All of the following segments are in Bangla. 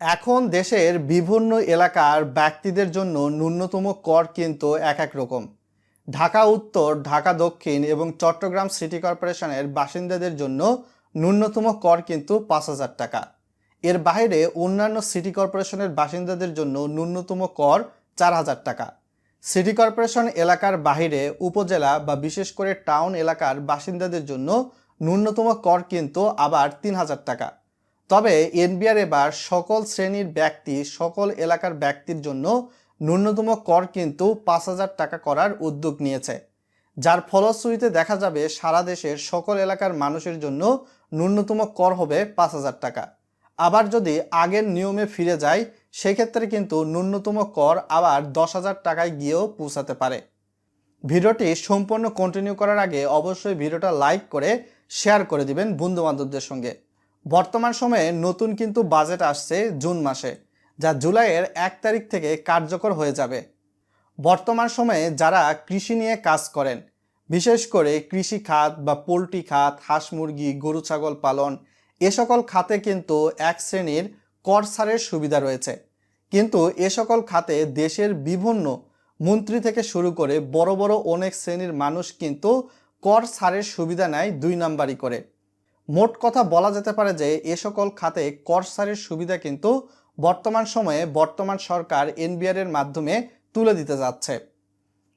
এখন দেশের বিভিন্ন এলাকার ব্যক্তিদের জন্য ন্যূনতম কর কিন্তু এক এক রকম। ঢাকা উত্তর, ঢাকা দক্ষিণ এবং চট্টগ্রাম সিটি কর্পোরেশনের বাসিন্দাদের জন্য ন্যূনতম কর কিন্তু পাঁচ হাজার টাকা। এর বাইরে অন্যান্য সিটি কর্পোরেশনের বাসিন্দাদের জন্য ন্যূনতম কর চার হাজার টাকা। সিটি কর্পোরেশন এলাকার বাইরে, উপজেলা বা বিশেষ করে টাউন এলাকার বাসিন্দাদের জন্য ন্যূনতম কর কিন্তু আবার তিন হাজার টাকা। তবে এনবিআর এবার সকল শ্রেণির ব্যক্তি, সকল এলাকার ব্যক্তির জন্য ন্যূনতম কর কিন্তু পাঁচ হাজার টাকা করার উদ্যোগ নিয়েছে। যার ফলশ্রুতিতে দেখা যাবে সারা দেশের সকল এলাকার মানুষের জন্য ন্যূনতম কর হবে পাঁচ হাজার টাকা। আবার যদি আগের নিয়মে ফিরে যায়, সেক্ষেত্রে কিন্তু ন্যূনতম কর আবার দশ হাজার টাকায় গিয়েও পৌঁছাতে পারে। ভিডিওটি সম্পূর্ণ কন্টিনিউ করার আগে অবশ্যই ভিডিওটা লাইক করে শেয়ার করে দিবেন বন্ধু বান্ধবদের সঙ্গে। বর্তমান সময়ে নতুন কিন্তু বাজেট আসছে জুন মাসে, যা জুলাইয়ের এক তারিখ থেকে কার্যকর হয়ে যাবে। বর্তমান সময়ে যারা কৃষি নিয়ে কাজ করেন, বিশেষ করে কৃষি খাত বা পোলট্রি খাত, হাঁস মুরগি, গরু, ছাগল পালন, এ সকল খাতে কিন্তু এক শ্রেণির কর ছাড়ের সুবিধা রয়েছে। কিন্তু এ সকল খাতে দেশের বিভিন্ন মন্ত্রী থেকে শুরু করে বড় বড় অনেক শ্রেণির মানুষ কিন্তু কর ছাড়ের সুবিধা নেয় দুই নাম্বারই করে। মোট কথা বলা যেতে পারে যে এ সকল খাতে কর ছাড়ের সুবিধা কিন্তু বর্তমান সময়ে বর্তমান সরকার এনবিআর এর মাধ্যমে তুলে দিতে যাচ্ছে।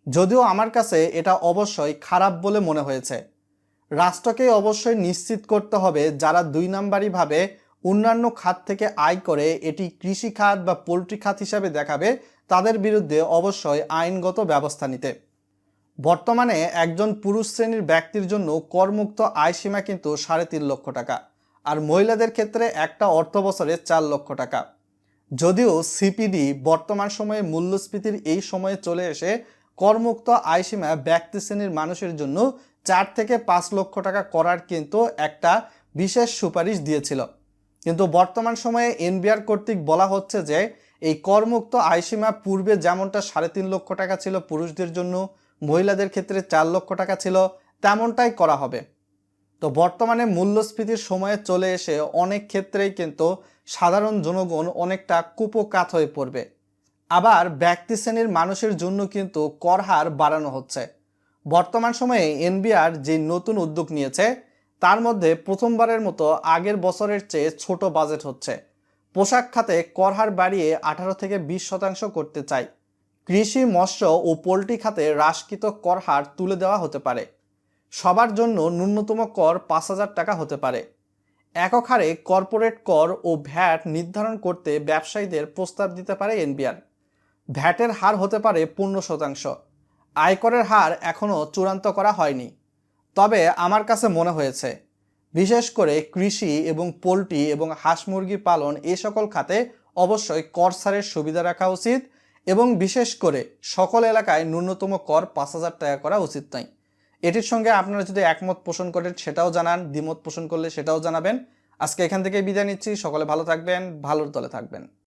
যদিও আমার কাছে এটা অবশ্যই খারাপ বলে মনে হয়েছে। রাষ্ট্রকে অবশ্যই নিশ্চিত করতে হবে যারা দুই নাম্বারিভাবে অন্যান্য খাত থেকে আয় করে এটি কৃষি খাত বা পোলট্রি খাত হিসাবে দেখাবে, তাদের বিরুদ্ধে অবশ্যই আইনগত ব্যবস্থা নিতে। বর্তমানে একজন পুরুষ শ্রেণির ব্যক্তির জন্য করমুক্ত আয় সীমা কিন্তু সাড়ে তিন লক্ষ টাকা, আর মহিলাদের ক্ষেত্রে একটা অর্থ বছরে চার লক্ষ টাকা। যদিও সিপিডি বর্তমান সময়ে মূল্যস্ফীতির এই সময়ে চলে এসে করমুক্ত আয়সীমা ব্যক্তি শ্রেণির মানুষের জন্য চার থেকে পাঁচ লক্ষ টাকা করার কিন্তু একটা বিশেষ সুপারিশ দিয়েছিল। কিন্তু বর্তমান সময়ে এনবিআর কর্তৃক বলা হচ্ছে যে, এই করমুক্ত আয়সীমা পূর্বে যেমনটা সাড়ে তিন লক্ষ টাকা ছিল পুরুষদের জন্য মহিলাদের ক্ষেত্রে চার লক্ষ টাকা ছিল, তেমনটাই করা হবে। তো বর্তমানে মূল্যস্ফীতির সময়ে চলে এসে অনেক ক্ষেত্রেই কিন্তু সাধারণ জনগণ অনেকটা কুপকাত হয়ে পড়বে। আবার ব্যক্তি শ্রেণির মানুষের জন্য কিন্তু কর হার বাড়ানো হচ্ছে। বর্তমান সময়ে এনবিআর যে নতুন উদ্যোগ নিয়েছে, তার মধ্যে প্রথমবারের মতো আগের বছরের চেয়ে ছোট বাজেট হচ্ছে। পোশাক খাতে কর হার বাড়িয়ে আঠারো থেকে বিশ শতাংশ করতে চাই। কৃষি মৎস্য ও পোলট্রি খাতে হ্রাসকৃত কর হার তুলে দেওয়া হতে পারে। সবার জন্য ন্যূনতম কর পাঁচ হাজার টাকা হতে পারে। একক হারে কর্পোরেট কর ও ভ্যাট নির্ধারণ করতে ব্যবসায়ীদের প্রস্তাব দিতে পারে এনবিআর। ভ্যাটের হার হতে পারে পূর্ণ শতাংশ। আয়করের হার এখনও চূড়ান্ত করা হয়নি। তবে আমার কাছে মনে হয়েছে, বিশেষ করে কৃষি এবং পোলট্রি এবং হাঁস মুরগি পালন এই সকল খাতে অবশ্যই কর ছাড়ের সুবিধা রাখা উচিত এবং বিশেষ করে সকল এলাকায় ন্যূনতম কর পাঁচ হাজার টাকা করা উচিত নয়। এটির সঙ্গে আপনারা যদি একমত পোষণ করেন, সেটাও জানান, দ্বিমত পোষণ করলে সেটাও জানাবেন। আজকে এখান থেকে বিদায় নিচ্ছি। সকলে ভালো থাকবেন, ভালোর তলে থাকবেন।